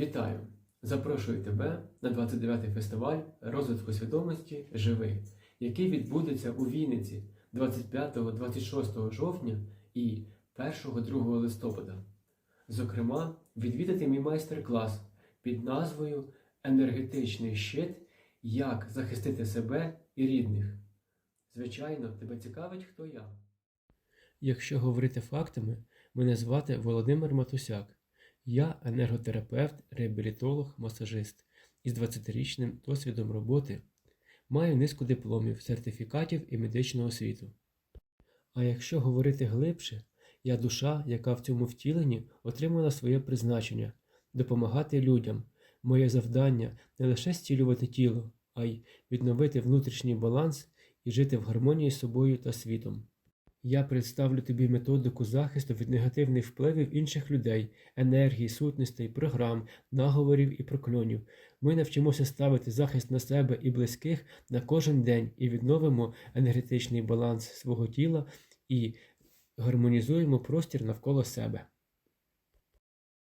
Вітаю! Запрошую тебе на 29-й фестиваль розвитку свідомості Живи, який відбудеться у Вінниці 25-26 жовтня і 1-2 листопада. Зокрема, відвідати мій майстер-клас під назвою Енергетичний щит Як захистити себе і рідних. Звичайно, тебе цікавить, хто я. Якщо говорити фактами, мене звати Володимир Матусяк. Я енерготерапевт, реабілітолог, масажист із 20-річним досвідом роботи, маю низку дипломів, сертифікатів і медичного освіту. А якщо говорити глибше, я душа, яка в цьому втіленні отримала своє призначення допомагати людям. Моє завдання не лише зцілювати тіло, а й відновити внутрішній баланс і жити в гармонії з собою та світом. Я представлю тобі методику захисту від негативних впливів інших людей, енергії, сутностей, програм, наговорів і прокльонів. Ми навчимося ставити захист на себе і близьких на кожен день і відновимо енергетичний баланс свого тіла і гармонізуємо простір навколо себе.